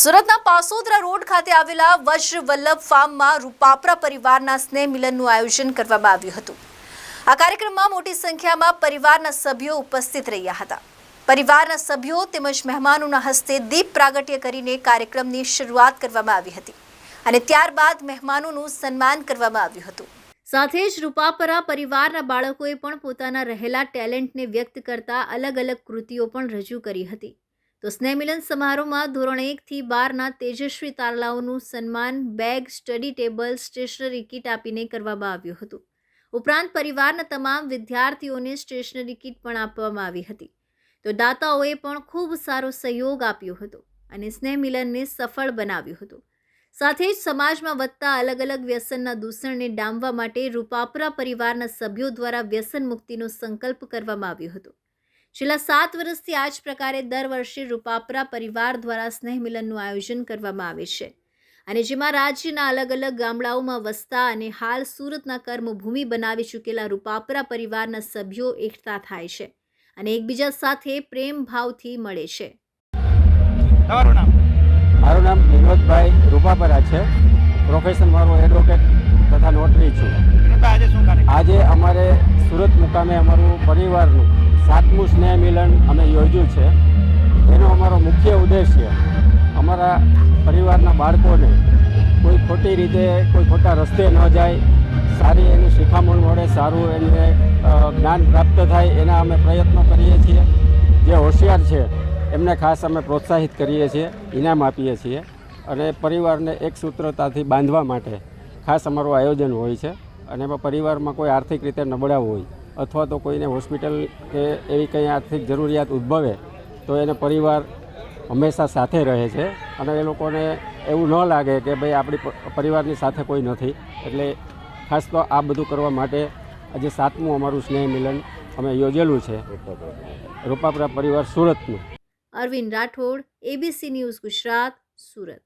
સુરતના પાસોદરા રોડ ખાતે આવેલા વજ્ર વલ્લભ ફાર્મમાં રૂપાપરા પરિવારના સ્નેહ મિલનનું આયોજન કરવામાં આવ્યું હતું. આ કાર્યક્રમમાં મોટી સંખ્યામાં પરિવારના સભ્યો ઉપસ્થિત રહ્યા હતા. પરિવારના સભ્યો તેમજ મહેમાનોના હસ્તે દીપ પ્રાગટ્ય કરીને કાર્યક્રમની શરૂઆત કરવામાં આવી હતી અને ત્યારબાદ મહેમાનોનું સન્માન કરવામાં આવ્યું હતું. સાથે જ રૂપાપરા પરિવારના બાળકોએ પણ પોતાના રહેલા ટેલેન્ટને વ્યક્ત કરતા અલગ અલગ કૃતિઓ પણ રજૂ કરી હતી. તો સ્નેહમિલન સમારોહમાં ધોરણ એકથી બારના તેજસ્વી તારલાઓનું સન્માન, bag, study table, stationery kit આપીને કરવામાં આવ્યું હતું. ઉપરાંત પરિવારના તમામ વિદ્યાર્થીઓને સ્ટેશનરી કીટ પણ આપવામાં આવી હતી. તો દાતાઓએ પણ ખૂબ સારો સહયોગ આપ્યો હતો અને સ્નેહમિલનને સફળ બનાવ્યું હતું. સાથે જ સમાજમાં વધતા અલગ અલગ વ્યસનના દૂષણને ડામવા માટે રૂપાપરા પરિવારના સભ્યો દ્વારા વ્યસન મુક્તિનો સંકલ્પ કરવામાં આવ્યો હતો. છેલ્લા સાત વર્ષથી આ જ પ્રકારે દર વર્ષે રૂપાપરા પરિવાર દ્વારા સ્નેહ મિલનનું આયોજન કરવામાં આવે છે. અને જેમાં રાજ્યના અલગ અલગ ગામડાઓમાં વસતા અને હાલ સુરતના કર્મભૂમિ બનાવી ચૂકેલા રૂપાપરા પરિવારના સભ્યો એકઠા થાય છે અને એકબીજા સાથે પ્રેમ ભાવથી મળે છે. તમારું નામ? મારું નામ વિનોદભાઈ રૂપાપરા છે. પ્રોફેશન મારું એડવોકેટ તથા નોટરી છું. આજે શું કાર્યક્રમ? આજે અમારે સુરત મુકામે અમારું પરિવારનું સાતમું યોજ્યું છે. એનો અમારો મુખ્ય ઉદ્દેશ્ય અમારા પરિવારના બાળકોને કોઈ ખોટી રીતે, કોઈ ખોટા રસ્તે ન જાય. સારી એની શિખામણ મળે, સારું એને જ્ઞાન પ્રાપ્ત થાય, એના અમે પ્રયત્નો કરીએ છીએ. જે હોશિયાર છે, એમને ખાસ અમે પ્રોત્સાહિત કરીએ છીએ, ઇનામ આપીએ છીએ અને પરિવારને એક સૂત્રતાથી બાંધવા માટે ખાસ અમારું આયોજન હોય છે. અને એમાં પરિવારમાં કોઈ આર્થિક રીતે નબળા હોય અથવા તો કોઈને હોસ્પિટલ કે એવી કંઈ આર્થિક જરૂરિયાત ઉદ્ભવે, તો એને પરિવાર હંમેશા સાથે રહે છે. અને એ લોકોને એવું ન લાગે કે ભાઈ આપણી પરિવારની સાથે કોઈ નથી. એટલે ખાસ તો આ બધું કરવા માટે આજે સાતમું અમારું સ્નેહ મિલન અમે યોજેલું છે. રૂપાપરા પરિવાર સુરતનું. Arvind Rathod ABC news Gujarat, Surat.